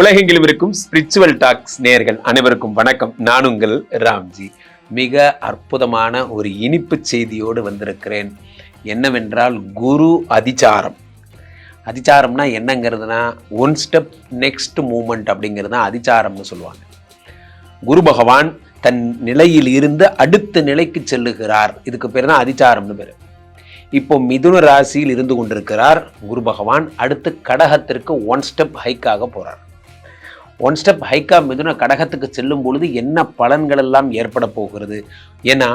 உலகெங்கிலும் இருக்கும் spiritual tax நேர்கள் அனைவருக்கும் வணக்கம். நான் உங்கள் ராம்ஜி. மிக அற்புதமான ஒரு இனிப்பு செய்தியோடு வந்திருக்கிறேன். என்னவென்றால் குரு அதிச்சாரம். அதிச்சாரம்னா என்னங்கிறதுனா ஒன் ஸ்டெப் நெக்ஸ்ட் மூமெண்ட் அப்படிங்கிறது தான் அதிச்சாரம்னு சொல்லுவாங்க. குரு பகவான் தன் நிலையில் இருந்து அடுத்த நிலைக்கு செல்லுகிறார். இதுக்கு பேர் தான் அதிச்சாரம்னு பேர். இப்போ மிதுன ராசியில் இருந்து கொண்டிருக்கிறார் குரு பகவான். அடுத்து கடகத்திற்கு ஒன் ஸ்டெப் ஹைக்காக போகிறார் ஒன் ஸ்டெப் ஹைக்கா மிதுன கடகத்துக்கு செல்லும் பொழுது என்ன பலன்கள் எல்லாம் ஏற்பட போகிறது? ஏன்னா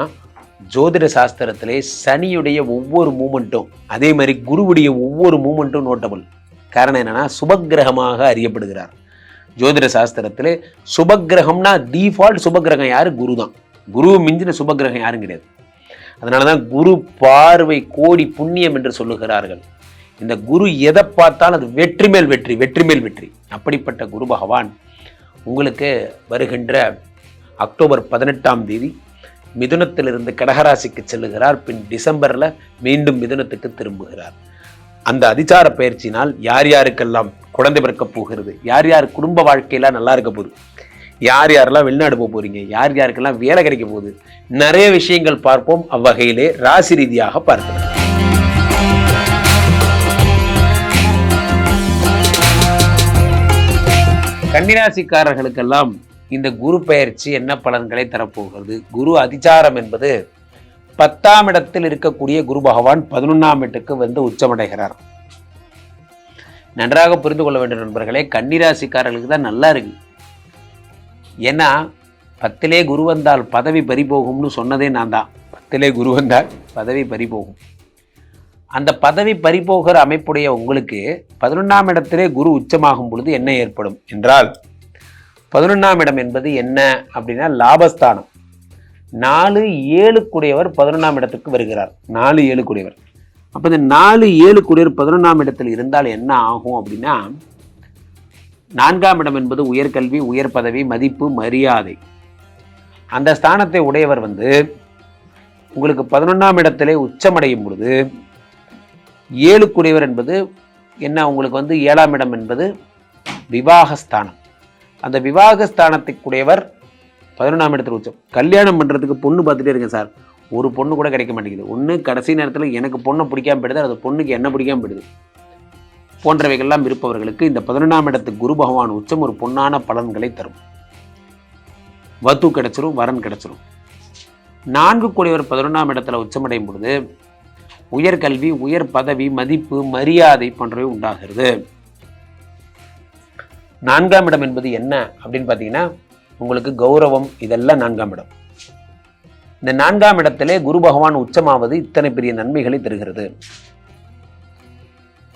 ஜோதிட சாஸ்திரத்திலே சனியுடைய ஒவ்வொரு மூமெண்ட்டும் அதே மாதிரி குருவுடைய ஒவ்வொரு மூமெண்ட்டும் நோட்டபுள் காரணம் என்னென்னா சுபக்கிரகமாக அறியப்படுகிறார். ஜோதிட சாஸ்திரத்திலே சுபக்கிரகம்னா டிஃபால்ட் சுபக்கிரகம் யார்? குரு தான் குரு மிஞ்சின சுபக்கிரகம் யாரும் கிடையாது அதனால தான் குரு பார்வை கோடி புண்ணியம் என்று சொல்லுகிறார்கள். இந்த குரு எதை பார்த்தாலும் அது வெற்றி மேல் வெற்றி வெற்றி மேல் வெற்றி. அப்படிப்பட்ட குரு பகவான் உங்களுக்கு வருகின்ற அக்டோபர் பதினெட்டாம் தேதி மிதுனத்திலிருந்து கடகராசிக்கு செல்லுகிறார். பின் டிசம்பரில் மீண்டும் மிதுனத்துக்கு திரும்புகிறார். அந்த அதிசார பயிற்சினால் யார் யாருக்கெல்லாம் குழந்தை பிறக்க போகிறது யார் யார் குடும்ப வாழ்க்கையெல்லாம் நல்லா இருக்க போகுது யார் யாரெல்லாம் வெளிநாடு போக போகிறீங்க யார் யாருக்கெல்லாம் வேலை கிடைக்க போகுது நிறைய விஷயங்கள் பார்ப்போம். அவ்வகையிலே ராசி ரீதியாக பார்க்கலாம். கன்னிராசிக்காரர்களுக்கெல்லாம் இந்த குரு பெயர்ச்சி என்ன பலன்களை தரப்போகிறது? குரு அதிச்சாரம் என்பது பத்தாம் இடத்தில் இருக்கக்கூடிய குரு பகவான் பதினொன்றாம் இடத்துக்கு வந்து உச்சமடைகிறார். நன்றாக புரிந்து கொள்ள வேண்டும் நண்பர்களே கன்னிராசிக்காரர்களுக்கு தான் நல்லா இருக்கு. ஏன்னா பத்திலே குரு வந்தால் பதவி பறிபோகும்னு சொன்னதே நான் தான் பத்திலே குரு வந்தால் பதவி பறிபோகும். அந்த பதவி பறிபோகிற அமைப்புடைய உங்களுக்கு பதினொன்றாம் இடத்திலே குரு உச்சமாகும் பொழுது என்ன ஏற்படும் என்றால் பதினொன்றாம் இடம் என்பது என்ன அப்படின்னா லாபஸ்தானம். நாலு ஏழுக்குடையவர் பதினொன்றாம் இடத்துக்கு வருகிறார். நாலு ஏழுக்குடையவர். அப்போ இந்த நாலு ஏழுக்குடையவர் பதினொன்றாம் இடத்தில் இருந்தால் என்ன ஆகும் அப்படின்னா நான்காம் இடம் என்பது உயர்கல்வி உயர் பதவி மதிப்பு மரியாதை. அந்த ஸ்தானத்தை உடையவர் வந்து உங்களுக்கு பதினொன்றாம் இடத்திலே உச்சமடையும் பொழுது ஏழுக்குடையவர் என்பது என்ன? அவங்களுக்கு வந்து ஏழாம் இடம் என்பது விவாகஸ்தானம். அந்த விவாகஸ்தானத்துக்குடையவர் பதினொன்றாம் இடத்துல உச்சம். கல்யாணம் பண்ணுறதுக்கு பொண்ணு பார்த்துட்டே இருக்கேன் சார். ஒரு பொண்ணு கூட கிடைக்க மாட்டேங்குது. ஒன்று கடைசி நேரத்தில் எனக்கு பொண்ணை பிடிக்காம போயிடுது அந்த பொண்ணுக்கு என்ன பிடிக்காம போயிடுது. போன்றவைகள்லாம் இருப்பவர்களுக்கு இந்த பதினொன்றாம் இடத்து குரு பகவான் உச்சம் ஒரு பொன்னான பலன்களை தரும். வத்து கிடச்சிரும் வரன் கிடச்சிரும். நான்கு கோடிவர் பதினொன்றாம் இடத்துல உச்சமடையும் பொழுது உயர்கல்வி உயர் பதவி மதிப்பு மரியாதை போன்றவை உண்டாகிறது. நான்காம் இடம் என்பது என்ன அப்படின்னு பார்த்தீங்கன்னா உங்களுக்கு கௌரவம் இதெல்லாம் நான்காம் இடம். இந்த நான்காம் இடத்திலே குரு பகவான் உச்சமாவது இத்தனை பெரிய நன்மைகளை தருகிறது.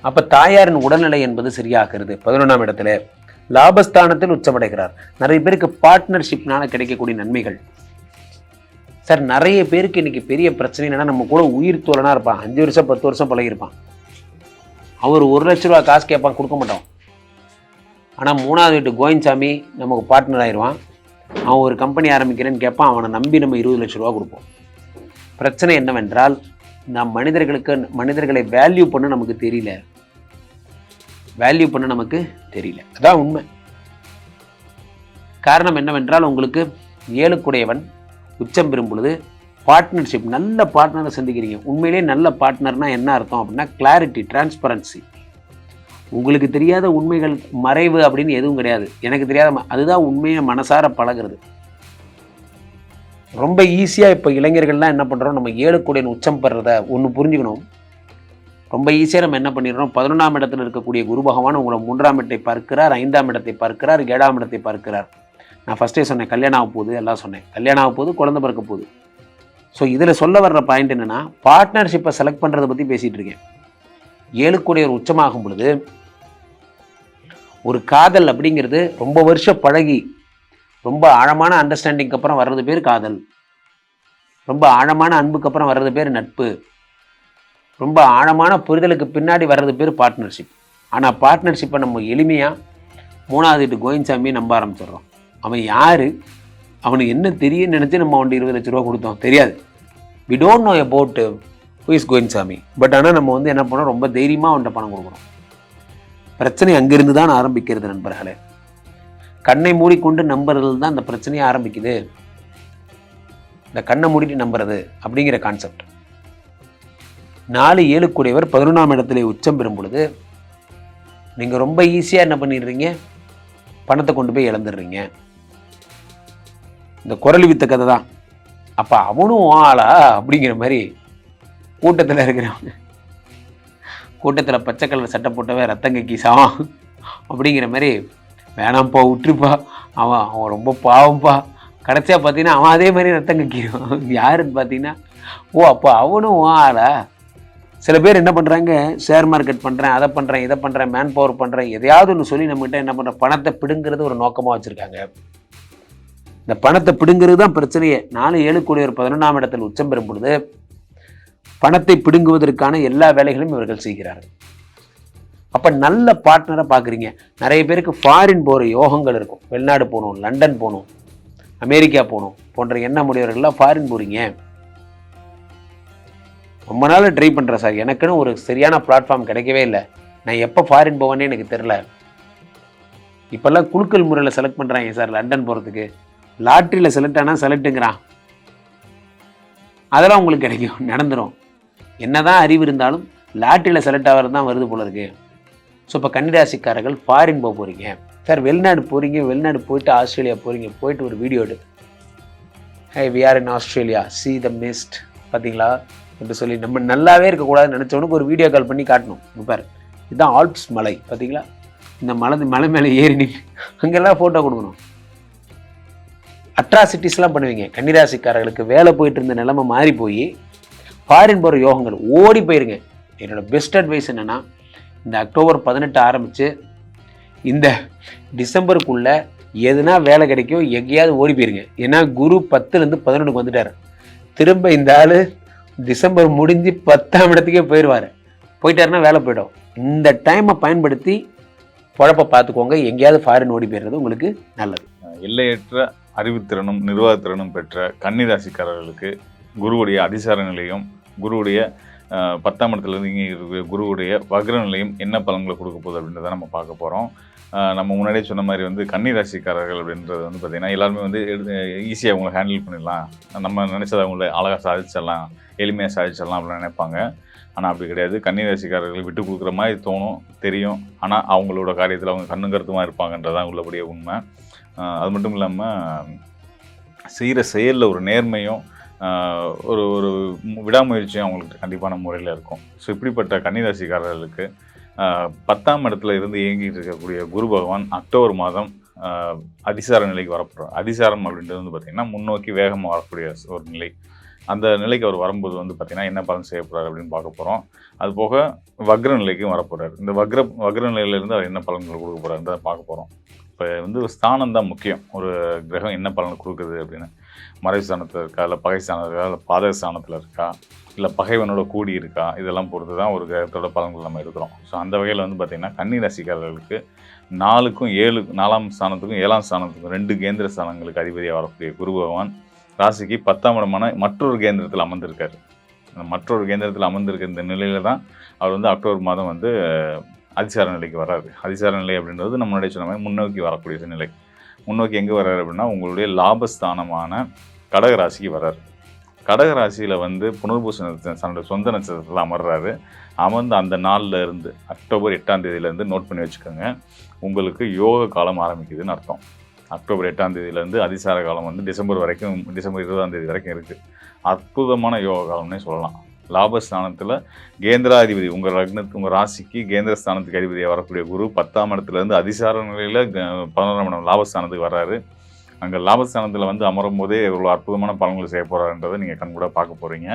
அப்ப தாயாரின் உடல்நிலை என்பது சரியாகிறது. பதினொன்றாம் இடத்துல லாபஸ்தானத்தில் உச்சமடைகிறார். நிறைய பேருக்கு பார்ட்னர்ஷிப்னால கிடைக்கக்கூடிய நன்மைகள். சார் நிறைய பேருக்கு இன்றைக்கி பெரிய பிரச்சனை என்னென்னா நம்ம கூட உயிர் தோழனாக இருப்பான். அஞ்சு வருஷம் பத்து வருஷம் பழகிருப்பான் அவர் ஒரு லட்ச ரூபா காசு கேட்பான் கொடுக்க மாட்டோம் ஆனால் மூணாவது வீட்டு கோவிந்தசாமி நமக்கு பார்ட்னர் ஆயிடுவான் அவன் ஒரு கம்பெனி ஆரம்பிக்கிறேன்னு கேட்பான் அவனை நம்பி நம்ம இருபது லட்ச ரூபா கொடுப்போம். பிரச்சனை என்னவென்றால் நம் மனிதர்களுக்கு மனிதர்களை வேல்யூ பண்ண நமக்கு தெரியல. வேல்யூ பண்ண நமக்கு தெரியல. அதான் உண்மை. காரணம் என்னவென்றால் உங்களுக்கு ஏழுக்குடையவன் உச்சம் பெறும் பொழுது பார்ட்னர்ஷிப் நல்ல பார்ட்னரை சந்திக்கிறீங்க. உண்மையிலேயே நல்ல பார்ட்னர்னா என்ன அர்த்தம் அப்படின்னா கிளாரிட்டி டிரான்ஸ்பரன்சி உங்களுக்கு தெரியாத உண்மைகள் மறைவு அப்படின்னு எதுவும் கிடையாது. எனக்கு தெரியாத அதுதான் உண்மையை மனசார பழகுறது. ரொம்ப ஈஸியாக இப்போ இளைஞர்கள்லாம் என்ன பண்ணுறோம் நம்ம ஏழுக்குடையன் உச்சம் பெறத ஒன்று புரிஞ்சுக்கணும். ரொம்ப ஈஸியாக நம்ம என்ன பண்ணிடுறோம்? பதினொன்றாம் இடத்துல இருக்கக்கூடிய குரு பகவான் உங்களை மூன்றாம் இடத்தை பார்க்கிறார் ஐந்தாம் இடத்தை பார்க்கிறார் ஏழாம் இடத்தை பார்க்கிறார். நான் ஃபஸ்ட்டே சொன்னேன் கல்யாணம் ஆக போகுது எல்லாம் சொன்னேன். கல்யாணம் ஆக போகுது குழந்தை பிறக்க போகுது. ஸோ இதில் சொல்ல வர்ற பாயிண்ட் என்னென்னா பார்ட்னர்ஷிப்பை செலக்ட் பண்ணுறதை பற்றி பேசிகிட்டு இருக்கேன். ஏழுக்குடைய ஒரு உச்சமாகும் பொழுது ஒரு காதல் அப்படிங்கிறது ரொம்ப வருஷம் பழகி ரொம்ப ஆழமான அண்டர்ஸ்டாண்டிங்க்கு அப்புறம் வர்றது பேர் காதல். ரொம்ப ஆழமான அன்புக்கு அப்புறம் வர்றது பேர் நட்பு. ரொம்ப ஆழமான புரிதலுக்கு பின்னாடி வர்றது பேர் பார்ட்னர்ஷிப் ஆனால் பார்ட்னர்ஷிப்பை நம்ம எளிமையாக மூணாவது வீட்டு கோவிந்தசாமியை நம்ப ஆரம்பிச்சிடுறோம். அவன் யார்? அவனுக்கு என்ன தெரியும்னு நினச்சி நம்ம அவன்கிட்ட இருபது லட்ச ரூபா கொடுத்தோம். தெரியாது. We don't know about who is சாமி. பட் ஆனால் நம்ம வந்து என்ன பண்ணோம்? ரொம்ப தைரியமாக அவன்கிட்ட பணம் கொடுக்குறோம் பிரச்சனை அங்கிருந்து தான் ஆரம்பிக்கிறது நண்பர்களே. கண்ணை மூடிக்கொண்டு நம்புறதுல தான் அந்த பிரச்சனையே ஆரம்பிக்குது. இந்த கண்ணை மூடிட்டு நம்புறது அப்படிங்கிற கான்செப்ட் நாலு ஏழுக்குடையவர் பதினொன்றாம் இடத்துல உச்சம் பெறும் பொழுது நீங்கள் ரொம்ப ஈஸியாக என்ன பண்ணிடுறீங்க? பணத்தை கொண்டு போய் இழந்துடுறீங்க. இந்த குரல் வித்த கதை தான். அப்போ அவனும் ஆளா அப்படிங்கிற மாதிரி கூட்டத்தில் இருக்கிறவங்க கூட்டத்தில் பச்சை கலர் சட்டை போட்டவன் ரத்தம் கக்கி சாவான் அப்படிங்கிற மாதிரி வேணாம்ப்பா விட்டுருப்பா. அவன் அவன் ரொம்ப பாவம்ப்பா கடைசியாக பார்த்தீங்கன்னா அவன் அதே மாதிரி ரத்தம் கக்கிடுவான். யாருன்னு பார்த்தீங்கன்னா ஓ அப்போ அவனும் ஆளா. சில பேர் என்ன பண்ணுறாங்க ஷேர் மார்க்கெட் பண்ணுறேன் அதை பண்ணுறேன் இதை பண்ணுறேன் மேன் பவர் பண்ணுறேன் எதையாவது ஒன்று சொல்லி நம்மகிட்ட என்ன பண்ணுறேன் பணத்தை பிடுங்கிறது ஒரு நோக்கமாக வச்சுருக்காங்க. இந்த பணத்தை பிடுங்கிறது தான் பிரச்சனையே. நாலு ஏழு கோடி ஒரு பதினொன்றாம் இடத்தில் உச்சம் பெறும் பொழுது பணத்தை பிடுங்குவதற்கான எல்லா வேலைகளையும் இவர்கள் செய்கிறார்கள். அப்போ நல்ல பார்ட்னரை பார்க்குறீங்க. நிறைய பேருக்கு ஃபாரின் போகிற யோகங்கள் இருக்கும். வெளிநாடு போகணும் லண்டன் போகணும் அமெரிக்கா போகணும் போன்ற எண்ண உடையவர்கள்லாம் ஃபாரின் போகிறீங்க ரொம்ப நாள் ட்ரை பண்ணுறேன் சார். எனக்குன்னு ஒரு சரியான பிளாட்ஃபார்ம் கிடைக்கவே இல்லை. நான் எப்போ ஃபாரின் போவேன்னே எனக்கு தெரில. இப்போல்லாம் குழுக்கள் முறையில் செலக்ட் பண்ணுறாங்க சார் லண்டன் போகிறதுக்கு லாட்ரியில் செலக்ட் ஆனால் செலக்ட்டுங்கிறான் அதெல்லாம் உங்களுக்கு கிடைக்கும். நடந்துடும் என்னதான் அறிவு இருந்தாலும் லாட்ரியில் செலக்ட் ஆகிறது தான் வருது போல இருக்கு. ஸோ இப்போ கன்னிராசிக்காரர்கள் ஃபாரின் போக போகிறீங்க சார் வெளிநாடு போகிறீங்க வெளிநாடு போயிட்டு ஆஸ்திரேலியா போகிறீங்க போயிட்டு ஒரு வீடியோ எடு. Hey we are in Australia see the mist பார்த்தீங்களா என்று சொல்லி நம்ம நல்லாவே இருக்கக்கூடாதுன்னு நினச்சவனுக்கு ஒரு வீடியோ கால் பண்ணி காட்டணும். இங்க பாரு. இதுதான் ஆல்ப்ஸ் மலை. பார்த்தீங்களா இந்த மலை மலை மேலே ஏறி நின்று அங்கெல்லாம் ஃபோட்டோ கொடுக்கணும். அட்ராசிட்டிஸ்லாம் பண்ணுவீங்க. கன்னிராசிக்காரர்களுக்கு வேலை போயிட்டு இருந்த நிலைமை மாறி போய் ஃபாரின் போகிற யோகங்கள் ஓடி போயிருங்க. என்னோட பெஸ்ட் அட்வைஸ் என்னென்னா இந்த அக்டோபர் பதினெட்டு ஆரம்பித்து இந்த டிசம்பருக்குள்ளே எதுனா வேலை கிடைக்கும் எங்கேயாவது ஓடி போயிருங்க. ஏன்னா குரு பத்துலேருந்து பதினொன்றுக்கு வந்துட்டார். திரும்ப இந்த ஆள் டிசம்பர் முடிஞ்சு பத்தாம் இடத்துக்கே போயிடுவார் போயிட்டாருன்னா வேலை போயிடும். இந்த டைமை பயன்படுத்தி பொழப்ப பார்த்துக்கோங்க. எங்கேயாவது ஃபாரின் ஓடி போயிடுறது உங்களுக்கு நல்லது. எல்லையற்ற அறிவுத்திறனும் நிர்வாகத்திறனும் பெற்ற கன்னிராசிக்காரர்களுக்கு குருவுடைய அதிசார நிலையும் குருவுடைய பத்தாம் இடத்துலேருந்து இங்கே இருக்கிற குருவுடைய வக்ர நிலையும் என்ன பலன்களை கொடுக்க போகுது அப்படின்றத நம்ம பார்க்க போகிறோம் நம்ம முன்னாடியே சொன்ன மாதிரி வந்து கன்னிராசிக்காரர்கள் அப்படின்றது வந்து பார்த்திங்கன்னா எல்லாருமே வந்து ஈஸியாக அவங்கள ஹேண்டில் பண்ணிடலாம். நம்ம நினச்சதை அவங்கள அழகாக சாதிச்சிடலாம் எளிமையாக சாதிச்சிடலாம் அப்படின்னு நினைப்பாங்க. ஆனால் அப்படி கிடையாது. கன்னிராசிக்காரர்கள் விட்டு கொடுக்குற மாதிரி தோணும் தெரியும். ஆனால் அவங்களோட காரியத்தில் அவங்க கண்ணுங்கருத்துமாக இருப்பாங்கன்றதான் உள்ளபடியே உண்மை. அது மட்டும் இல்லாமல் செய்கிற செயலில் ஒரு நேர்மையும் ஒரு ஒரு விடாமுயற்சியும் அவங்களுக்கு கண்டிப்பான முறையில் இருக்கும். ஸோ இப்படிப்பட்ட கன்னிராசிக்காரர்களுக்கு பத்தாம் இடத்துல இருந்து இயங்கிட்டு இருக்கக்கூடிய குரு பகவான் அக்டோபர் மாதம் அதிசார நிலைக்கு வரப்படுறார் அதிசாரம் அப்படின்றது வந்து பார்த்திங்கன்னா முன்னோக்கி வேகமாக வரக்கூடிய ஒரு நிலை. அந்த நிலைக்கு அவர் வரும்போது வந்து பார்த்திங்கன்னா என்ன பலன் செய்ய போகிறார் அப்படின்னு பார்க்க போகிறோம் அது போக வக்ர நிலைக்கும் வரப்போகிறார் இந்த வக்ர வக்ர நிலையிலேருந்து அவர் என்ன பலன்கள் கொடுக்க போகிறாருன்றதை பார்க்க போகிறோம் இப்போ வந்து ஸ்தானம் தான் முக்கியம். ஒரு கிரகம் என்ன பலன் கொடுக்குது அப்படின்னு. மறைவு ஸ்தானத்தில் இருக்கா? இல்லை பகை ஸ்தானத்தில் இருக்கா? இல்லை பாதக ஸ்தானத்தில் இருக்கா? இல்லை பகைவனோட கூடி இருக்கா? இதெல்லாம் பொறுத்து தான் ஒரு கிரகத்தோட பலன்கள் நம்ம இருக்கிறோம் ஸோ அந்த வகையில் வந்து பார்த்திங்கன்னா கன்னி ராசிக்காரர்களுக்கு நாலுக்கும் ஏழு நாலாம் ஸ்தானத்துக்கும் ஏழாம் ஸ்தானத்துக்கும் ரெண்டு கேந்திர ஸ்தானங்களுக்கு அதிபதியாக வரக்கூடிய குரு பகவான் ராசிக்கு பத்தாம் இடமான மற்றொரு கேந்திரத்தில் அமர்ந்திருக்காரு. மற்றொரு கேந்திரத்தில் அமர்ந்திருக்க இந்த நிலையில் தான் அவர் வந்து அக்டோபர் மாதம் வந்து அதிசார நிலைக்கு வராது. அதிசார நிலை அப்படின்றது நம்ம முன்னாடி சொன்ன மாதிரி முன்னோக்கி வரக்கூடிய நிலை. முன்னோக்கி எங்கே வர்றாரு அப்படின்னா உங்களுடைய லாபஸ்தானமான கடக ராசிக்கு கடகராசியில் கடக ராசியில் வந்து புனர்பூச நட்சத்திரம் தன்னுடைய சொந்த நட்சத்திரத்தில் அமர்றாரு. அமர்ந்து அந்த நாளில் இருந்து அக்டோபர் எட்டாம் தேதியிலேருந்து நோட் பண்ணி வச்சுக்கோங்க. உங்களுக்கு யோக காலம் ஆரம்பிக்குதுன்னு அர்த்தம். அக்டோபர் எட்டாம் தேதியிலேருந்து அதிசார காலம் வந்து டிசம்பர் வரைக்கும் டிசம்பர் இருபதாம் தேதி வரைக்கும் இருக்குது அற்புதமான யோக காலம்னே சொல்லலாம். லாபஸ்தானத்தில் கேந்திராதிபதி உங்கள் லக்னத்து உங்கள் ராசிக்கு கேந்திர ஸ்தானத்துக்கு அதிபதியாக வரக்கூடிய குரு பத்தாம் இடத்துலேருந்து அதிசார நிலையில் பதினோராம் இடம் லாபஸ்தானத்துக்கு வர்றாரு. அங்கே லாபஸ்தானத்தில் வந்து அமரும் போதே இவ்வளோ அற்புதமான பலன்களை செய்ய போகிறாருன்றதை நீங்கள் கண்கூட பார்க்க போகிறீங்க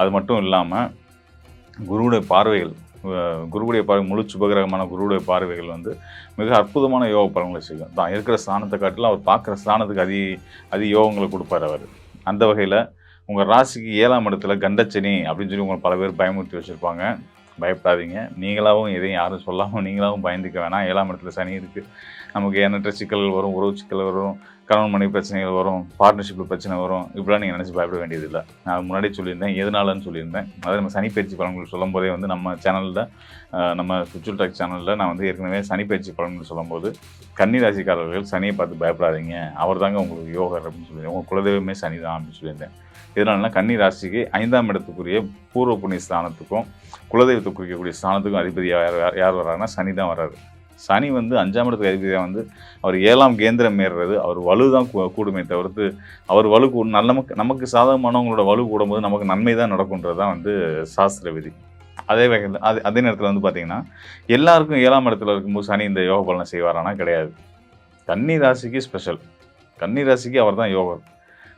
அது மட்டும் இல்லாமல் குருவுடைய பார்வைகள் குருவுடைய பார்வை முழு சுபகிரகமான குருவுடைய பார்வைகள் வந்து மிக அற்புதமான யோக பலன்களை செய்யும். தான் இருக்கிற ஸ்தானத்தை காட்டிலும் அவர் பார்க்குற ஸ்தானத்துக்கு அதி அதி யோகங்களை கொடுப்பார் அவர். அந்த வகையில் உங்கள் ராசிக்கு ஏழாம் இடத்துல கண்டச்சனி அப்படின்னு சொல்லி உங்களை பல பேர் பயமுறுத்தி வச்சுருப்பாங்க. பயப்படாதீங்க. நீங்களாகவும் எதையும் யாரும் சொல்லாமல் நீங்களாகவும் பயந்துக்க வேணாம். ஏழாம் இடத்துல சனி இருக்குது நமக்கு எண்ணற்ற சிக்கல்கள் வரும் உறவு சிக்கல் வரும். கணவன் மனைவி பிரச்சனைகள் வரும் பார்ட்னர்ஷிப்பில் பிரச்சனை வரும் இப்படிலாம் நீங்கள் நினச்சி பயப்பட வேண்டியதில்லை. நான் முன்னாடி சொல்லியிருந்தேன் எதனாலன்னு சொல்லியிருந்தேன். அதாவது நம்ம சனிப்பயிற்சி பலன்கள் சொல்லும் போதே வந்து நம்ம சேனலில் நம்ம சுச்சுல் டாக் சேனலில் நான் வந்து ஏற்கனவே சனிப்பயிற்சி பலன்கள் சொல்லும்போது கன்னிராசிக்காரர்கள் சனியை பார்த்து பயப்படாதீங்க. அவர் தாங்க உங்களுக்கு யோகர் அப்படின்னு சொல்லியிருந்தேன். உங்கள் குலதெய்வமே சனி தான் அப்படின்னு சொல்லியிருந்தேன். இதனாலனா கன்னி ராசிக்கு ஐந்தாம் இடத்துக்குரிய பூர்வ புண்ணிய ஸ்தானத்துக்கும் குலதெய்வத்தை குறிக்கக்கூடிய ஸ்தானத்துக்கும் அதிபதி யார் யார் யார் வர்றாருன்னா சனி தான் வர்றாரு. சனி வந்து அஞ்சாம் இடத்துக்கு அதிபதியாக வந்து அவர் ஏழாம் கேந்திரம் ஏறுறது அவர் வலு தான் கூடுமே தவிர்த்து அவர் வலு கூ நல்ல நமக்கு நமக்கு சாதகமானவங்களோட வலு கூடும்போது நமக்கு நன்மை தான் நடக்கும்ன்றது தான் வந்து சாஸ்திர விதி. அதே வகையில் அது அதே நேரத்தில் வந்து பார்த்தீங்கன்னா எல்லாருக்கும் ஏழாம் இடத்துல இருக்கும்போது சனி இந்த யோக பலனை செய்வாரானா கிடையாது. கன்னி ராசிக்கு ஸ்பெஷல் கன்னி ராசிக்கு அவர் தான் யோகம்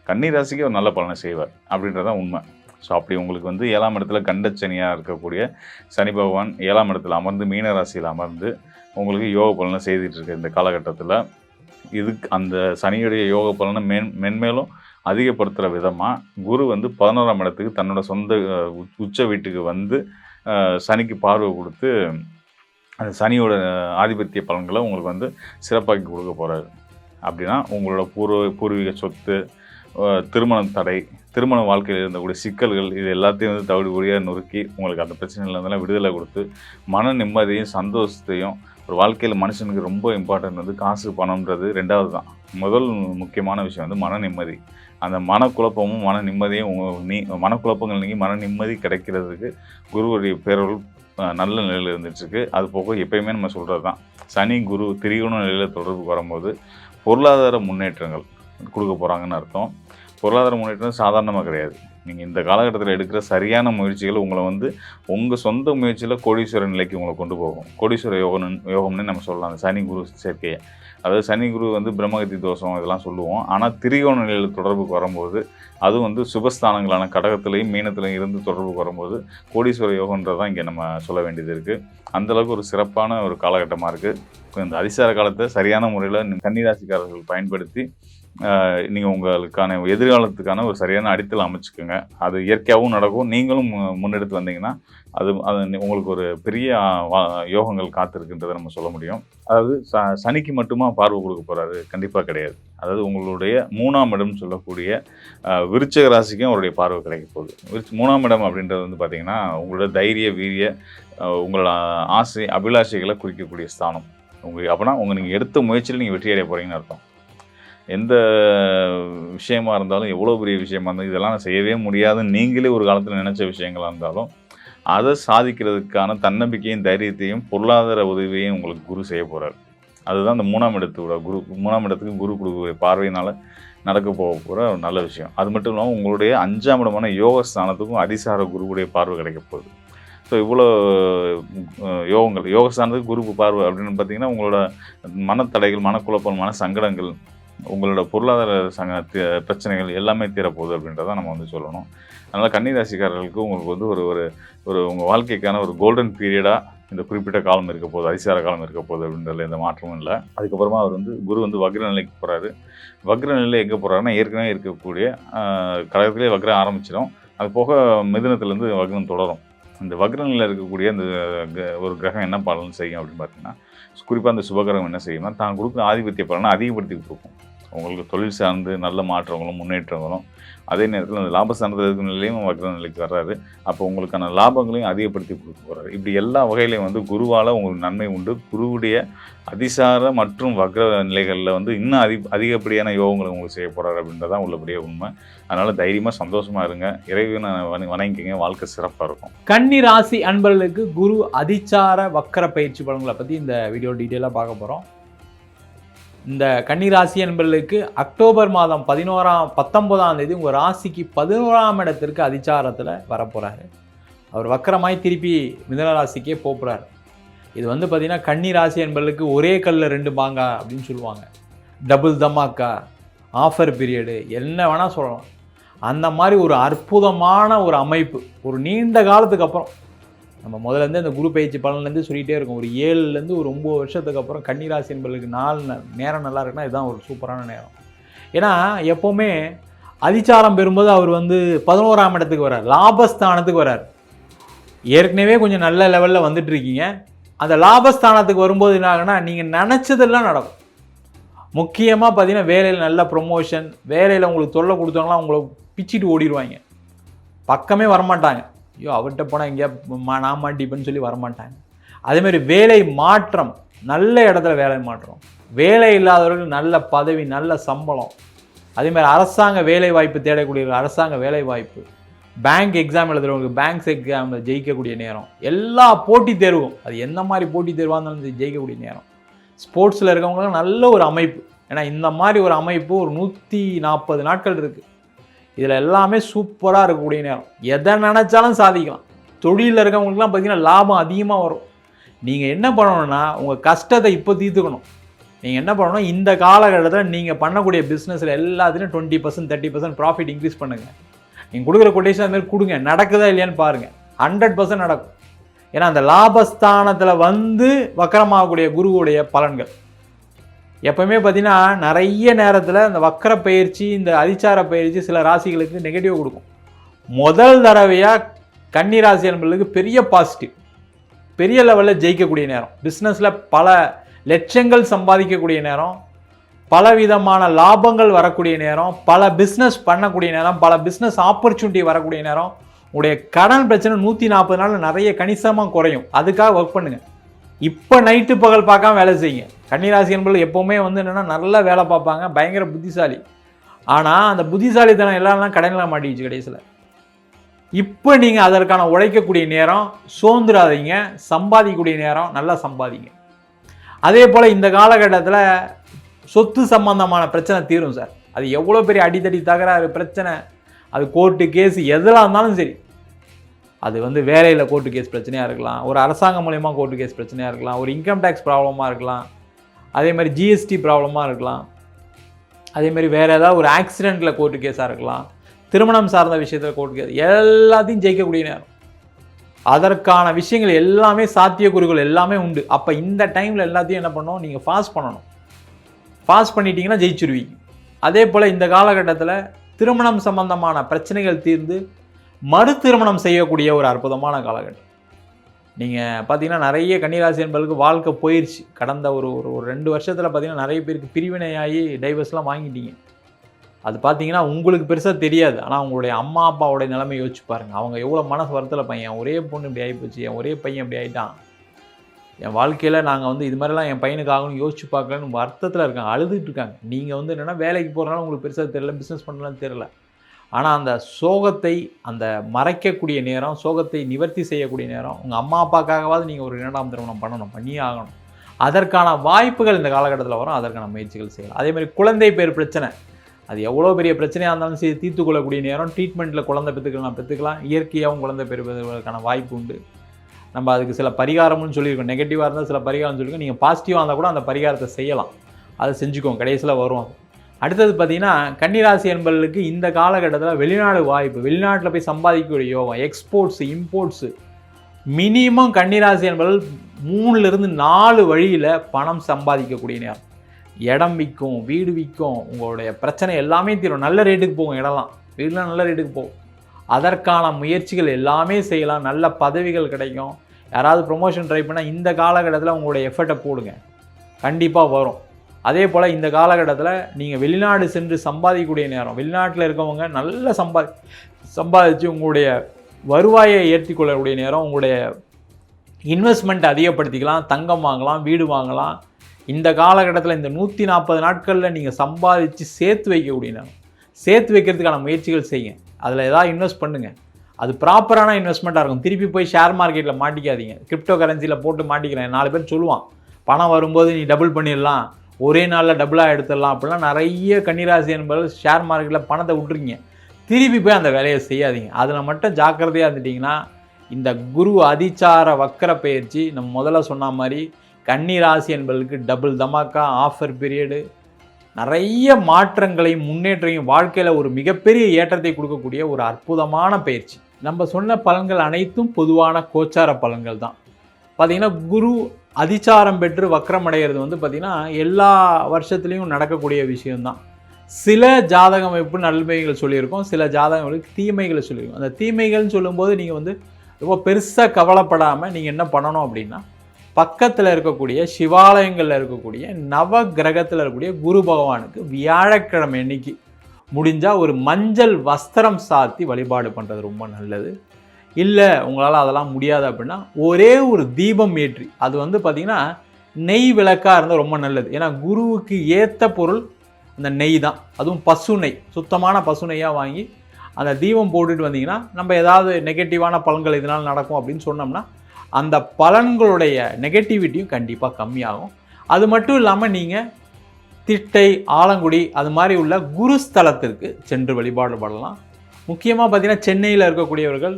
கன்னி ராசிக்கு அவர் நல்ல பலனை செய்வார் அப்படின்றதான் உண்மை. ஸோ அப்படி உங்களுக்கு வந்து ஏழாம் இடத்துல கண்டச்சனியாக இருக்கக்கூடிய சனி பகவான் ஏழாம் இடத்துல அமர்ந்து மீனராசியில் அமர்ந்து உங்களுக்கு யோக பலனை செய்துட்டு இருக்க இந்த காலகட்டத்தில். இதுக்கு அந்த சனியுடைய யோக பலனை மேன் மென்மேலும் அதிகப்படுத்துகிற விதமாக குரு வந்து பதினோராம் இடத்துக்கு தன்னோட சொந்த உச்ச வீட்டுக்கு வந்து சனிக்கு பார்வை கொடுத்து அந்த சனியோட ஆதிபத்திய பலன்களை உங்களுக்கு வந்து சிறப்பாக்கி கொடுக்க போகிறாரு அப்படின்னா உங்களோட பூர்வ பூர்வீக சொத்து திருமண தடை திருமண வாழ்க்கையில் இருந்தக்கூடிய சிக்கல்கள் இது எல்லாத்தையும் வந்து தவிடுபடியாக நொறுக்கி உங்களுக்கு அந்த பிரச்சனையிலேருந்தெல்லாம் விடுதலை கொடுத்து மன நிம்மதியும் சந்தோஷத்தையும் ஒரு வாழ்க்கையில் மனுஷனுக்கு ரொம்ப இம்பார்ட்டன்ட் வந்து காசு பணம்ன்றது ரெண்டாவது தான் முதல் முக்கியமான விஷயம் வந்து மன நிம்மதி. அந்த மனக்குழப்பமும் மன நிம்மதியும் உங்கள் நீ மனக்குழப்பங்கள் நீங்கள் மன நிம்மதி கிடைக்கிறதுக்கு குருவுடைய பேரவர்கள் நல்ல நிலையில் இருந்துட்டுருக்கு. அது போக எப்பயுமே நம்ம சொல்கிறது தான் சனி குரு திரிகோண நிலையில் தொடர்பு வரும்போது பொருளாதார முன்னேற்றங்கள் கொடுக்க போகிறாங்கன்னு அர்த்தம். பொருளாதார முன்னேற்றம் சாதாரணமாக கிடையாது. நீங்கள் இந்த காலகட்டத்தில் எடுக்கிற சரியான முயற்சிகள் உங்களை வந்து உங்கள் சொந்த முயற்சியில் கோடீஸ்வர நிலைக்கு உங்களை கொண்டு போகும். கோடீஸ்வர யோகம் யோகம்னு நம்ம சொல்லலாம். அந்த சனி குரு சேர்க்கையை. அதாவது சனி குரு வந்து பிரம்மகத்தி தோஷம் இதெல்லாம் சொல்லுவோம். ஆனால் திரிகோண நிலையில் தொடர்புக்கு வரும்போது அது வந்து சுபஸ்தானங்களான கடகத்திலையும் மீனத்திலையும் இருந்து தொடர்புக்கு வரும்போது கோடீஸ்வர யோகன்றது தான் இங்கே நம்ம சொல்ல வேண்டியது இருக்குது அந்தளவுக்கு ஒரு சிறப்பான ஒரு காலகட்டமாக இருக்குது இந்த அதிசார காலத்தை சரியான முறையில் கன்னிராசிக்காரர்கள் பயன்படுத்தி நீங்கள் உங்களுக்கான எதிர்காலத்துக்கான ஒரு சரியான அடித்தளம் அமைச்சுக்கோங்க. அது இயற்கையாகவும் நடக்கும். நீங்களும் மு- முன்னெடுத்து வந்தீங்கன்னா அது அது உங்களுக்கு ஒரு பெரிய யோகங்கள் காத்திருக்குன்றதை நம்ம சொல்ல முடியும். அதாவது ச சனிக்கு மட்டுமா பார்வை கொடுக்க போகிறாரு கண்டிப்பாக கிடையாது. அதாவது உங்களுடைய மூணாம் இடம் சொல்லக்கூடிய விருச்சக ராசிக்கும் அவருடைய பார்வை கிடைக்க போகுது. விருச்ச மூணாம் இடம் அப்படின்றது வந்து பார்த்தீங்கன்னா உங்களோட தைரிய வீரிய உங்களோட ஆசை அபிலாஷைகளை குறிக்கக்கூடிய ஸ்தானம். உங்கள் அப்படின்னா உங்கள் நீங்கள் எடுத்த முயற்சியில் நீங்கள் வெற்றி அடைய போகிறீங்கன்னு அர்த்தம். எந்த விஷயமா இருந்தாலும் எவ்வளோ பெரிய விஷயமா இருந்தாலும் இதெல்லாம் நான் செய்யவே முடியாதுன்னு நீங்களே ஒரு காலத்தில் நினச்ச விஷயங்களாக இருந்தாலும் அதை சாதிக்கிறதுக்கான தன்னம்பிக்கையும் தைரியத்தையும் பொருளாதார உதவியையும் உங்களுக்கு குரு செய்ய போகிறார் அதுதான் இந்த மூணாம் இடத்தோட குரு மூணாம் இடத்துக்கு குரு கொடுக்கக்கூடிய பார்வையினால் நடக்க போக போகிற ஒரு நல்ல விஷயம். அது மட்டும் இல்லாமல் உங்களுடைய அஞ்சாம் இடமான யோக ஸ்தானத்துக்கும் அதிசார குருவுடைய பார்வை கிடைக்க போகுது. ஸோ இவ்வளோ யோகங்கள் யோகஸ்தானத்துக்கு குரு பார்வை அப்படின்னு பார்த்தீங்கன்னா உங்களோட மனத்தடைகள் மனக்குழப்பம் மன சங்கடங்கள் உங்களோட பொருளாதார சங்க பிரச்சனைகள் எல்லாமே தீரப்போகுது அப்படின்றத நம்ம வந்து சொல்லணும். அதனால் கன்னிராசிக்காரர்களுக்கு உங்களுக்கு வந்து ஒரு ஒரு ஒரு உங்கள் வாழ்க்கைக்கான ஒரு கோல்டன் பீரியடாக இந்த குறிப்பிட்ட காலம் இருக்க போகுது அதிசார காலம் இருக்க போகுது அப்படின்றதுல எந்த மாற்றமும் இல்லை. அதுக்கப்புறமா அவர் வந்து குரு வந்து வக்ர நிலைக்கு போகிறாரு வக்ர நிலை எங்கே போகிறாருன்னா ஏற்கனவே இருக்கக்கூடிய ஆஹ், கடகத்திலே வக்ரம் ஆரம்பிச்சிடும் அது போக மிதனத்துலேருந்து வக்ரம் தொடரும். இந்த வக்ரநிலையில் இருக்கக்கூடிய அந்த க- ஒரு கிரகம் என்ன பலன் செய்யும் அப்படின்னு பார்த்தீங்கன்னா குறிப்பாக அந்த சுபகிரகம் என்ன செய்யும்னா தான் கொடுக்குற ஆதிபத்திய பலனை அதிகப்படுத்தி கொடுக்கும் உங்களுக்கு தொழில் சார்ந்து நல்ல மாற்றங்களும் முன்னேற்றங்களும். அதே நேரத்தில் அந்த லாப இருக்கிற நிலையும் வக்ர நிலைக்கு வர்றாரு. அப்போ உங்களுக்கான லாபங்களையும் அதிகப்படுத்தி கொடுக்க போகிறாரு இப்படி எல்லா வகையிலையும் வந்து குருவால் உங்களுக்கு நன்மை உண்டு. குருவுடைய அதிசார மற்றும் வக்ர நிலைகளில் வந்து இன்னும் அதி அதிகப்படியான யோகங்களை உங்களுக்கு செய்ய போகிறாரு அப்படின்றதான் உள்ளபடியே உண்மை. அதனால் தைரியமாக சந்தோஷமாக இருங்க. இறைவனை வண- வணங்கிக்கங்க. வாழ்க்கை சிறப்பாக இருக்கும். கன்னி ராசி அன்பர்களுக்கு குரு அதிச்சார வக்கர பயிற்சி பலன்களை பற்றி இந்த வீடியோ டீட்டெயிலாக பார்க்க போகிறோம் இந்த கன்னி ராசி அக்டோபர் மாதம் பதினோராம் பத்தொன்பதாம் தேதி உங்கள் ராசிக்கு பதினோராம் இடத்திற்கு அதிச்சாரத்தில் வரப்போகிறாரு அவர் வக்கரமாய் திருப்பி மிதனராசிக்கே போகிறார் இது வந்து பார்த்திங்கன்னா கன்னி ராசி என்பர்களுக்கு ஒரே கல்லில் ரெண்டு பாங்கா அப்படின்னு சொல்லுவாங்க. டபுள் தமாக்கா ஆஃபர் பீரியடு என்ன வேணால் சொல்லலாம். அந்த மாதிரி ஒரு அற்புதமான ஒரு அமைப்பு ஒரு நீண்ட காலத்துக்கு அப்புறம் நம்ம முதல்ல அந்த குரு பயிற்சி பலன்லேருந்து சொல்லிகிட்டே இருக்கும். ஒரு ஏழுலேருந்து ஒரு ஒம்பது வருஷத்துக்கு அப்புறம் கன்னிராசி என்பர்களுக்கு நாள் ந- நேரம் நல்லா இருக்குன்னா இதுதான் ஒரு சூப்பரான நேரம். ஏன்னா எப்போவுமே அதிச்சாரம் பெறும்போது அவர் வந்து பதினோராம் இடத்துக்கு வரார் லாபஸ்தானத்துக்கு வரார் ஏற்கனவே கொஞ்சம் நல்ல லெவலில் வந்துட்டுருக்கீங்க. அந்த லாபஸ்தானத்துக்கு வரும்போது என்ன நீங்கள் நினச்சதெல்லாம் நடக்கும். முக்கியமாக பார்த்தீங்கன்னா வேலையில் நல்ல ப்ரொமோஷன் வேலையில் உங்களுக்கு தொல்லை கொடுத்தவங்களாம் உங்களை பிச்சிட்டு ஓடிடுவாங்க பக்கமே வரமாட்டாங்க. ஐயோ அவர்கிட்ட போனால் எங்கேயா மா நான் மாட்டிப்பேன்னு சொல்லி வரமாட்டாங்க. அதேமாரி வேலை மாற்றம் நல்ல இடத்துல வேலை மாற்றம். வேலை இல்லாதவர்களுக்கு நல்ல பதவி நல்ல சம்பளம். அதேமாதிரி அரசாங்க வேலை வாய்ப்பு தேடக்கூடிய அரசாங்க வேலை வாய்ப்பு. பேங்க் எக்ஸாம் எழுதுறவங்களுக்கு பேங்க்ஸ் எக்ஸாமில் ஜெயிக்கக்கூடிய நேரம். எல்லா போட்டித் தேர்வும் அது எந்த மாதிரி போட்டித் தேர்வாக இருந்தாலும் ஜெயிக்கக்கூடிய நேரம். ஸ்போர்ட்ஸில் இருக்கவங்களுக்கு நல்ல ஒரு அமைப்பு. ஏன்னா இந்த மாதிரி ஒரு அமைப்பு ஒரு நூற்றி நாற்பது நாட்கள் இருக்குது இதில் எல்லாமே சூப்பராக இருக்கக்கூடிய நேரம். எதை நினச்சாலும் சாதிக்கலாம். தொழிலில் இருக்கவங்களுக்குலாம் பார்த்தீங்கன்னா லாபம் அதிகமாக வரும். நீங்கள் என்ன பண்ணணும்னா உங்கள் கஷ்டத்தை இப்போ தீர்த்துக்கணும். நீங்கள் என்ன பண்ணணும் இந்த காலகட்டத்தில் நீங்கள் பண்ணக்கூடிய பிஸ்னஸில் எல்லாத்துலேயும் twenty percent thirty percent profit increase பண்ணுங்கள் நீங்கள் கொடுக்குற கொட்டேஷன் அதுமாரி கொடுங்க. நடக்குதா இல்லையான்னு பாருங்கள் ஹண்ட்ரட் பர்சன்ட் நடக்கும். ஏன்னா அந்த லாபஸ்தானத்தில் வந்து வக்கரமாகக்கூடிய குருவுடைய பலன்கள். எப்பவுமே பார்த்தீங்கன்னா நிறைய நேரத்தில் இந்த வக்கர பயிற்சி இந்த அதிச்சார பயிற்சி சில ராசிகளுக்கு நெகட்டிவ் கொடுக்கும். முதல் தடவையாக கன்னி ராசி என்பதுக்கு பெரிய பாசிட்டிவ் பெரிய லெவலில் ஜெயிக்கக்கூடிய நேரம். பிஸ்னஸில் பல லட்சங்கள் சம்பாதிக்கக்கூடிய நேரம். பல விதமான லாபங்கள் வரக்கூடிய நேரம். பல பிஸ்னஸ் பண்ணக்கூடிய நேரம். பல பிஸ்னஸ் ஆப்பர்ச்சுனிட்டி வரக்கூடிய நேரம். உங்களுடைய கடன் பிரச்சனை நூற்றி நாற்பது நாள் நிறைய கணிசமாக குறையும். அதுக்காக ஒர்க் பண்ணுங்கள் இப்போ நைட்டு பகல் பார்க்காம வேலை செய்யுங்க. கன்னிராசி என்பது எப்போவுமே வந்து என்னென்னா நல்லா வேலை பார்ப்பாங்க பயங்கர புத்திசாலி. ஆனால் அந்த புத்திசாலித்தனம் எல்லாம் கடனில் மாட்டிச்சு கடைசியில். இப்போ நீங்கள் அதற்கான உழைக்கக்கூடிய நேரம் சோர்ந்துடாதீங்க சம்பாதிக்கக்கூடிய நேரம் நல்லா சம்பாதிங்க. அதே போல் இந்த காலகட்டத்தில் சொத்து சம்பந்தமான பிரச்சனை தீரும் சார். அது எவ்வளோ பெரிய அடித்தடி தகராறு பிரச்சனை. அது கோர்ட்டு கேஸ் எதெல்லாம் இருந்தாலும் சரி. அது வந்து வேலையில் கோர்ட்டு கேஸ் பிரச்சனையாக இருக்கலாம். ஒரு அரசாங்கம் மூலயமா கோர்ட்டு கேஸ் பிரச்சனையாக இருக்கலாம். ஒரு இன்கம் டேக்ஸ் ப்ராப்ளமாக இருக்கலாம். அதே மாதிரி ஜிஎஸ்டி ப்ராப்ளமாக இருக்கலாம். அதே மாதிரி வேறு ஏதாவது ஒரு ஆக்சிடெண்ட்டில் கோர்ட்டு கேஸாக இருக்கலாம். திருமணம் சார்ந்த விஷயத்தில் கோர்ட்டு கேஸ் எல்லாத்தையும் ஜெயிக்கக்கூடிய நேரம். அதற்கான விஷயங்கள் எல்லாமே சாத்தியக்கூறுகள் எல்லாமே உண்டு. அப்போ இந்த டைமில் எல்லாத்தையும் என்ன பண்ணணும்? நீங்கள் ஃபாஸ்ட் பண்ணணும். பாஸ் பண்ணிட்டீங்கன்னா ஜெயிச்சிருவீங்க. அதே போல் இந்த காலகட்டத்தில் திருமணம் சம்பந்தமான பிரச்சனைகள் தீர்ந்து மறு திருமணம் செய்யக்கூடிய ஒரு அற்புதமான காலகட்டம். நீங்கள் பார்த்தீங்கன்னா நிறைய கன்னிராசி என்பதுக்கு வாழ்க்கை போயிடுச்சு கடந்த ஒரு ஒரு ஒரு ரெண்டு வருஷத்தில் பார்த்தீங்கன்னா நிறைய பேருக்கு பிரிவினையாகி டைவர்ஸ்லாம் வாங்கிட்டீங்க. அது பார்த்தீங்கன்னா உங்களுக்கு பெருசாக தெரியாது. ஆனால் உங்களுடைய அம்மா அப்பாவோடைய நிலைமை யோசிச்சு பாருங்கள் அவங்க எவ்வளோ மனசு வருத்தல பையன் ஒரே பொண்ணு இப்படி ஆகிப்போச்சு என் ஒரே பையன் இப்படி ஆகிட்டான் என் வாழ்க்கையில் நாங்கள் வந்து இது மாதிரிலாம் என் பையனுக்கு ஆகணும்னு யோசிச்சு பார்க்கலன்னு வருத்தத்தில் இருக்காங்க. அழுதுட்டு இருக்காங்க. நீங்கள் வந்து என்னென்னா வேலைக்கு போகிறனால உங்களுக்கு பெருசாக தெரியல பிஸ்னஸ் பண்ணலாம் தெரியல. ஆனால் அந்த சோகத்தை அந்த மறைக்கக்கூடிய நேரம் சோகத்தை நிவர்த்தி செய்யக்கூடிய நேரம் உங்கள் அம்மா அப்பாக்காகவாவது நீங்கள் ஒரு இரண்டாம் திருமணம் பண்ணணும் பண்ணியே ஆகணும். அதற்கான வாய்ப்புகள் இந்த காலகட்டத்தில் வரும் அதற்கான முயற்சிகள் செய்யலாம். அதே மாதிரி குழந்தை பேர் பிரச்சனை. அது எவ்வளோ பெரிய பிரச்சனையாக இருந்தாலும் சரி தீர்த்து கொள்ளக்கூடிய நேரம் ட்ரீட்மெண்ட்டில் குழந்தை பெற்றுக்கலாம் பெற்றுக்கலாம் இயற்கையாகவும் குழந்தை பெறுவதற்கான வாய்ப்பு உண்டு. நம்ம அதுக்கு சில பரிகாரம்னு சொல்லியிருக்கோம். நெகட்டிவாக இருந்தால் சில பரிகாரம் சொல்லியிருக்கோம். நீங்கள் பாசிட்டிவாக இருந்தால் கூட அந்த பரிகாரத்தை செய்யலாம். அதை செஞ்சுக்கோங்க. கடைசியில் வரும் அது. அடுத்தது பார்த்தீங்கன்னா கன்னிராசி என்பவர்களுக்கு இந்த காலகட்டத்தில் வெளிநாடு வாய்ப்பு வெளிநாட்டில் போய் சம்பாதிக்கக்கூடிய யோகம் எக்ஸ்போர்ட்ஸு இம்போர்ட்ஸு மினிமம் கன்னிராசி என்பவர்கள் மூணுலேருந்து நாலு வழியில் பணம் சம்பாதிக்கக்கூடிய நேரம். இடம் விற்கும் வீடு விற்கும் உங்களுடைய பிரச்சனை எல்லாமே தீரும். நல்ல ரேட்டுக்கு போகும் இடம்லாம். வீடெலாம் நல்ல ரேட்டுக்கு போகும். அதற்கான முயற்சிகள் எல்லாமே செய்யலாம். நல்ல பதவிகள் கிடைக்கும். யாராவது ப்ரொமோஷன் ட்ரை பண்ணால் இந்த காலகட்டத்தில் உங்களுடைய எஃபர்ட்டை போடுங்க. கண்டிப்பாக வரும். அதே போல் இந்த காலகட்டத்தில் நீங்கள் வெளிநாடு சென்று சம்பாதிக்கக்கூடிய நேரம் வெளிநாட்டில் இருக்கவங்க நல்ல சம்பா சம்பாதிச்சு உங்களுடைய வருவாயை ஏற்றி கொள்ளக்கூடிய நேரம் உங்களுடைய இன்வெஸ்ட்மெண்ட் அதிகப்படுத்திக்கலாம் தங்கம் வாங்கலாம் வீடு வாங்கலாம். இந்த காலகட்டத்தில் இந்த நூற்றி நாற்பது நாட்களில் நீங்கள் சம்பாதிச்சு சேர்த்து வைக்கக்கூடிய நேரம். சேர்த்து வைக்கிறதுக்கான முயற்சிகள் செய்யுங்க. அதில் ஏதாவது இன்வெஸ்ட் பண்ணுங்கள் அது ப்ராப்பரான இன்வெஸ்ட்மெண்ட்டாக இருக்கும். திருப்பி போய் ஷேர் மார்க்கெட்டில் மாட்டிக்காதீங்க. கிரிப்டோ கரன்சியில் போட்டு மாட்டிக்கிறேன். நாலு பேர் சொல்லுவான். பணம் வரும்போது நீ டபுள் பண்ணிடலாம். ஒரே நாளில் டபுளாக எடுத்துடலாம் அப்படிலாம் நிறைய கன்னிராசி என்பது ஷேர் மார்க்கெட்டில் பணத்தை விட்டுருங்க. திருப்பி போய் அந்த வேலையை செய்யாதீங்க. அதில் மட்டும் ஜாக்கிரதையாக இருந்துட்டிங்கன்னா இந்த குரு அதிச்சார வக்கர பயிற்சி நம்ம முதல்ல சொன்ன மாதிரி கன்னி ராசி என்பதற்கு டபுள் தமாக்கா ஆஃபர் பீரியடு நிறைய மாற்றங்களையும் முன்னேற்றையும் வாழ்க்கையில் ஒரு மிகப்பெரிய ஏற்றத்தை கொடுக்கக்கூடிய ஒரு அற்புதமான பயிற்சி. நம்ம சொன்ன பலன்கள் அனைத்தும் பொதுவான கோச்சார பலன்கள் தான். பார்த்திங்கன்னா குரு அதிச்சாரம் பெற்று வக்ரம் அடைகிறது வந்து பார்த்திங்கன்னா எல்லா வருஷத்துலேயும் நடக்கக்கூடிய விஷயம்தான். சில ஜாதக அமைப்பு நன்மைகள் சொல்லியிருக்கோம் சில ஜாதகங்களுக்கு தீமைகளை சொல்லியிருக்கோம். அந்த தீமைகள்னு சொல்லும்போது நீங்கள் வந்து ரொம்ப பெருசாக கவலைப்படாமல் நீங்கள் என்ன பண்ணணும் அப்படின்னா பக்கத்தில் இருக்கக்கூடிய சிவாலயங்களில் இருக்கக்கூடிய நவ கிரகத்தில் இருக்கக்கூடிய குரு பகவானுக்கு வியாழக்கிழமை அன்னைக்கு முடிஞ்சால் ஒரு மஞ்சள் வஸ்திரம் சாத்தி வழிபாடு பண்ணுறது ரொம்ப நல்லது. இல்லை உங்களால் அதெல்லாம் முடியாது அப்படின்னா ஒரே ஒரு தீபம் ஏற்றி அது வந்து பார்த்திங்கன்னா நெய் விளக்காக இருந்தால் ரொம்ப நல்லது. ஏன்னா குருவுக்கு ஏற்ற பொருள் அந்த நெய் தான். அதுவும் பசு நெய். சுத்தமான பசு நெய்யாக வாங்கி அந்த தீபம் போட்டுட்டு வந்தீங்கன்னா நம்ம ஏதாவது நெகட்டிவான பலன்கள் இதனால் நடக்கும் அப்படின்னு சொன்னோம்னா அந்த பலன்களுடைய நெகட்டிவிட்டியும் கண்டிப்பாக கம்மியாகும். அது மட்டும் இல்லாமல் நீங்கள் திட்டை ஆலங்குடி அது மாதிரி உள்ள குரு ஸ்தலத்திற்கு சென்று வழிபாடு பண்ணலாம் முக்கியமாக பார்த்தீங்கன்னா சென்னையில் இருக்கக்கூடியவர்கள்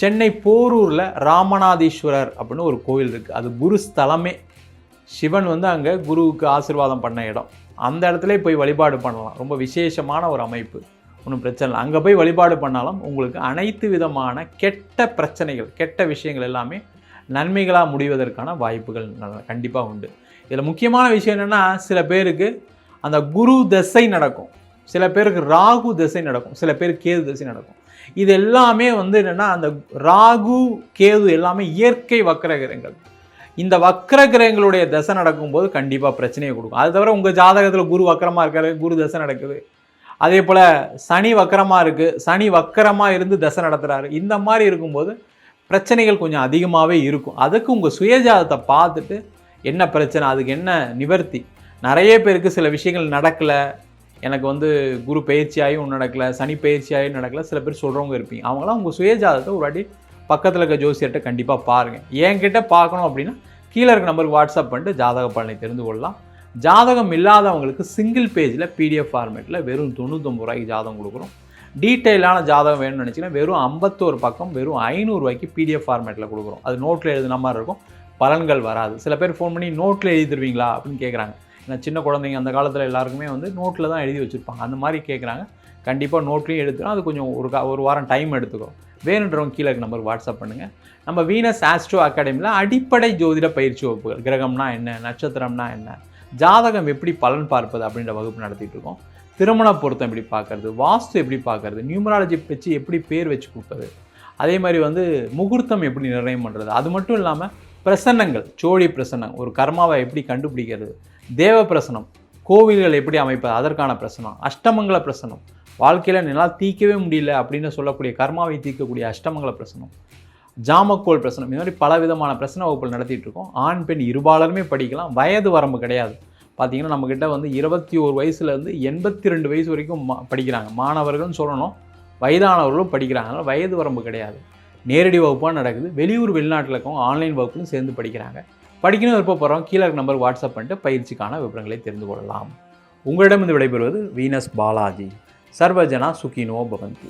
சென்னை போரூரில் ராமநாதீஸ்வரர் அப்படின்னு ஒரு கோயில் இருக்குது அது குரு ஸ்தலமே. சிவன் வந்து அங்கே குருவுக்கு ஆசீர்வாதம் பண்ண இடம். அந்த இடத்துல போய் வழிபாடு பண்ணலாம். ரொம்ப விசேஷமான ஒரு அமைப்பு. ஒன்றும் பிரச்சனை இல்லை. அங்கே போய் வழிபாடு பண்ணாலும் உங்களுக்கு அனைத்து விதமான கெட்ட பிரச்சனைகள் கெட்ட விஷயங்கள் எல்லாமே நன்மைகளாக முடிவதற்கான வாய்ப்புகள் கண்டிப்பாக உண்டு. இதில் முக்கியமான விஷயம் என்னென்னா சில பேருக்கு அந்த குரு தசை நடக்கும். சில பேருக்கு ராகு தசை நடக்கும் சில பேருக்கு கேது தசை நடக்கும். இது எல்லாமே வந்து என்னென்னா அந்த ராகு கேது எல்லாமே இயற்கை வக்கர கிரகங்கள் இந்த வக்கர கிரகங்களுடைய தசை நடக்கும்போது கண்டிப்பாக பிரச்சனையை கொடுக்கும். அது தவிர உங்கள் ஜாதகத்தில் குரு வக்கரமாக இருக்காரு குரு தசை நடக்குது. அதே போல் சனி வக்கரமாக இருக்குது சனி வக்கரமாக இருந்து தசை நடத்துகிறாரு இந்த மாதிரி இருக்கும்போது பிரச்சனைகள் கொஞ்சம் அதிகமாகவே இருக்கும். அதுக்கு உங்கள் சுயஜாதத்தை பார்த்துட்டு என்ன பிரச்சனை அதுக்கு என்ன நிவர்த்தி? நிறைய பேருக்கு சில விஷயங்கள் நடக்கலை எனக்கு வந்து குரு பயிற்சியாயும் நடக்கலை சனி பயிற்சியாயும் நடக்கலை சில பேர் சொல்கிறவங்க இருப்பீங்க. அவங்களாம் உங்கள் சுயஜாதத்தை ஒரு வாட்டி பக்கத்தில் இருக்க ஜோசியர்கிட்ட கண்டிப்பாக பாருங்கள் என்கிட்ட பார்க்கணும் அப்படின்னா கீழே இருக்க நம்பருக்கு வாட்ஸ்அப் பண்ணிட்டு ஜாதக பலனை தெரிந்து கொள்ளலாம். ஜாதகம் இல்லாதவங்களுக்கு சிங்கிள் பேஜில் பிடிஎஃப் ஃபார்மேட்டில் வெறும் தொண்ணூத்தொம்பது ரூபாய்க்கு ஜாதகம் கொடுக்குறோம். டீட்டெயிலான ஜாதகம் வேணும்னு நினச்சிங்கன்னா வெறும் ஐம்பத்தோரு பக்கம் வெறும் ஐநூறுரூவாய்க்கு பிடிஎஃப் ஃபார்மேட்டில் கொடுக்குறோம். அது நோட்டில் எழுதுன மாதிரி இருக்கும். பலன்கள் வராது. சில பேர் ஃபோன் பண்ணி நோட்டில் எழுதி தருவீங்களா அப்படின்னு கேட்குறாங்க ஏன்னா சின்ன குழந்தைங்க அந்த காலத்தில் எல்லாருக்குமே வந்து நோட்டில் தான் எழுதி வச்சுருப்பாங்க. அந்த மாதிரி கேட்குறாங்க கண்டிப்பாக நோட்லேயும் எடுத்துக்கணும். அது கொஞ்சம் ஒரு கா ஒரு வாரம் டைம் எடுத்துக்கோ. வேணுன்றவங்க கீழே நம்பருக்கு வாட்ஸ்அப் பண்ணுங்கள் நம்ம வீனஸ் ஆஸ்ட்ரோ அகாடமியில் அடிப்படை ஜோதிட பயிற்சி வகுப்புகள் கிரகம்னா என்ன நட்சத்திரம்னா என்ன ஜாதகம் எப்படி பலன் பார்ப்பது அப்படின்ற வகுப்பு நடத்திட்டு இருக்கோம். திருமண பொருத்தம் எப்படி பார்க்குறது வாஸ்து எப்படி பார்க்கறது நியூமராலஜி வச்சு எப்படி பேர் வச்சு கொடுப்பது அதே மாதிரி வந்து முகூர்த்தம் எப்படி நிர்ணயம் பண்ணுறது அது மட்டும் இல்லாமல் பிரசன்னங்கள் சோழி பிரசன்னம் ஒரு கர்மாவை எப்படி கண்டுபிடிக்கிறது? தேவ பிரசனம் கோவில்கள் எப்படி அமைப்பது? அதற்கான பிரசனம் அஷ்டமங்கல பிரசனம் வாழ்க்கையில் என்னால் தீர்க்கவே முடியல அப்படின்னு சொல்லக்கூடிய கர்மாவை தீர்க்கக்கூடிய அஷ்டமங்கல பிரசனம் ஜாமக்கோல் பிரசனம் இது மாதிரி பல விதமான பிரச்சனை வகுப்புகள் நடத்திட்டு இருக்கோம். ஆண் பெண் இருபாலருமே படிக்கலாம். வயது வரம்பு கிடையாது. பார்த்திங்கன்னா நம்மக்கிட்ட வந்து இருபத்தி ஒரு வயசுலேருந்து எண்பத்தி ரெண்டு வயசு வரைக்கும் மா படிக்கிறாங்க. மாணவர்கள்னு சொல்லணும் வயதானவர்களும் படிக்கிறாங்க. அதனால் வயது வரம்பு கிடையாது. நேரடி வகுப்பாக நடக்குது. வெளியூர் வெளிநாட்டில் இருக்கவங்க ஆன்லைன் வகுப்புலையும் சேர்ந்து படிக்கிறாங்க. படிக்கணும் விருப்பப்படுறோம் கீழே இருக்க வாட்ஸ்அப் பண்ணிட்டு பயிற்சிக்கான விவரங்களை தெரிந்து கொள்ளலாம். உங்களிடமிருந்து விடைபெறுவது வீனஸ் பாலாஜி. சர்வஜனா சுகினோ பவந்தி.